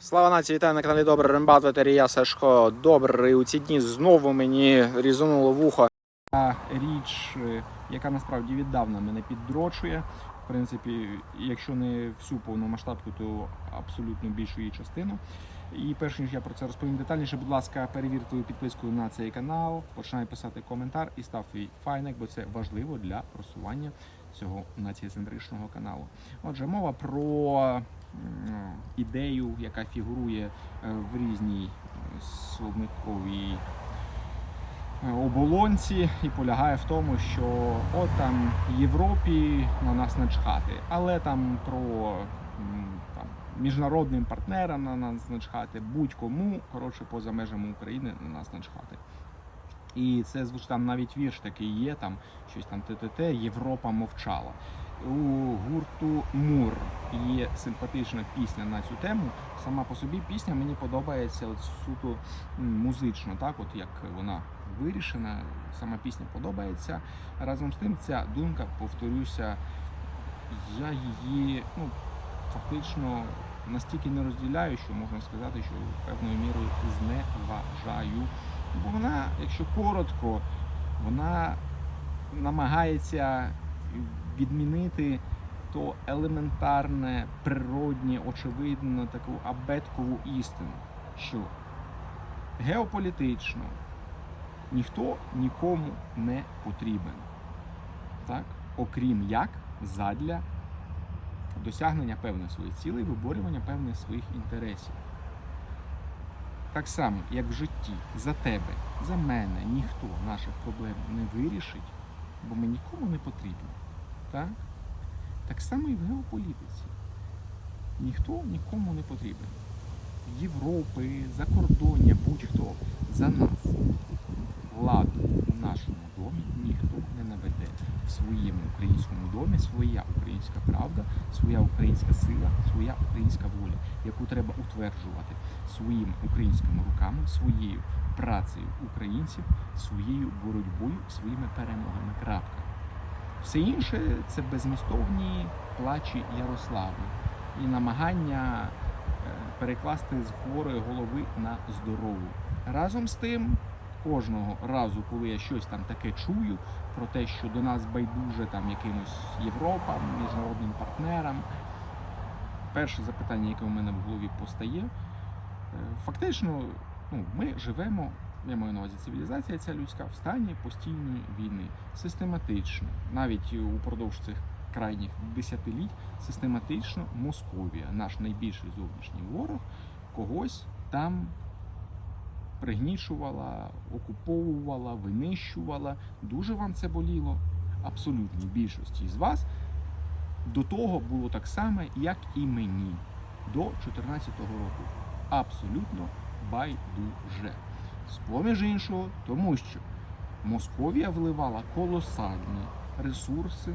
Слава нації, вітаю на каналі Добрий Рембат, ветері я Сашко Добрий. У ці дні знову мені різонуло вухо. Річ, е, яка насправді віддавна мене піддрочує. В принципі, якщо не всю повномасштабку, то абсолютно більшу її частину. І перш ніж я про це розповім детальніше, будь ласка, перевір твою підписку на цей канал, починай писати коментар і став твій файник, бо це важливо для просування цього націєцентричного каналу. Отже, мова про ідею, яка фігурує е, в різній е, словниковій е, оболонці, і полягає в тому, що от там Європі на нас начхати, але там про там, міжнародним партнерам на нас начхати, будь-кому, коротше, поза межами України на нас начхати. І це звучить там навіть вірш такий є, там щось там ТТТ, Європа мовчала. У гурту Мур є симпатична пісня на цю тему. Сама по собі пісня мені подобається от суто музично, так от як вона вирішена. Сама пісня подобається. Разом з тим, ця думка, повторюся, я її ну, фактично настільки не розділяю, що можна сказати, що певною мірою зневажаю. Бо вона, якщо коротко, вона намагається відмінити то елементарне, природнє, очевидно, таку абеткову істину, що геополітично ніхто нікому не потрібен. Так? Окрім як задля досягнення певних своїх цілей, виборювання певних своїх інтересів. Так само, як в житті, за тебе, за мене ніхто наших проблем не вирішить, бо ми нікому не потрібні. Так? так само і в геополітиці. Ніхто нікому не потрібен. Європи, закордоння, будь-хто за нас. Владу у нашому домі ніхто не наведе. В своєму українському домі своя українська правда, своя українська сила, своя українська воля, яку треба утверджувати своїми українськими руками, своєю працею українців, своєю боротьбою, своїми перемогами. Крапка. Все інше це безмістовні плачі Ярослави і намагання е, перекласти з хворої голови на здорову. Разом з тим, кожного разу, коли я щось там таке чую про те, що до нас байдуже там якимось Європам, міжнародним партнерам, перше запитання, яке у мене в голові постає, е, фактично, ну, ми живемо. Я маю на увазі цивілізація ця людська в стані постійної війни, систематично, навіть упродовж цих крайніх десятиліть, систематично Московія, наш найбільший зовнішній ворог, когось там пригнічувала, окуповувала, винищувала. Дуже вам це боліло. Абсолютній більшості з вас до того було так само, як і мені до 2014 року. Абсолютно байдуже. З-поміж іншого, тому що Московія вливала колосальні ресурси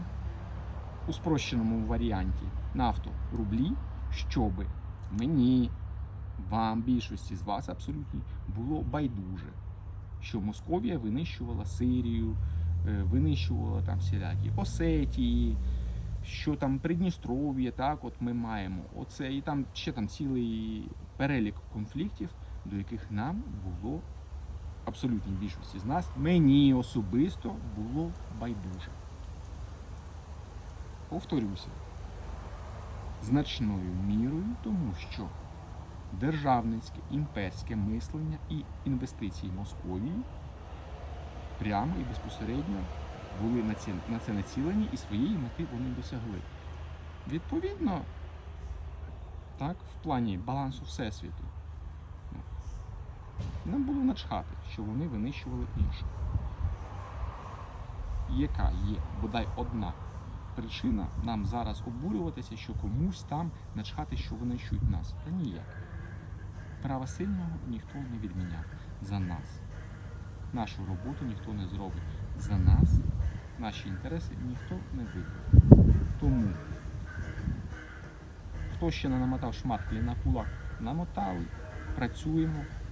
у спрощеному варіанті нафту рублі, щоби мені, вам, більшості з вас абсолютно було байдуже, що Московія винищувала Сирію, е, винищувала там всілякі Осетії, що там Придністров'я, так от ми маємо. Оце і там ще там цілий перелік конфліктів, до яких нам було абсолютній більшості з нас, мені особисто було байдуже. Повторюся, значною мірою, тому що державницьке імперське мислення і інвестиції Московії прямо і безпосередньо були на це, на це націлені і своєї мети вони досягли. Відповідно, так, в плані балансу Всесвіту, нам було начхати, що вони винищували інших. Яка є бодай одна причина нам зараз обурюватися, що комусь там начхати, що винищують нас? Та ніяк. Права сильного ніхто не відміняв за нас. Нашу роботу ніхто не зробить. За нас наші інтереси ніхто не вибере. Тому хто ще не намотав шматклі на кулак, намотали, працюємо,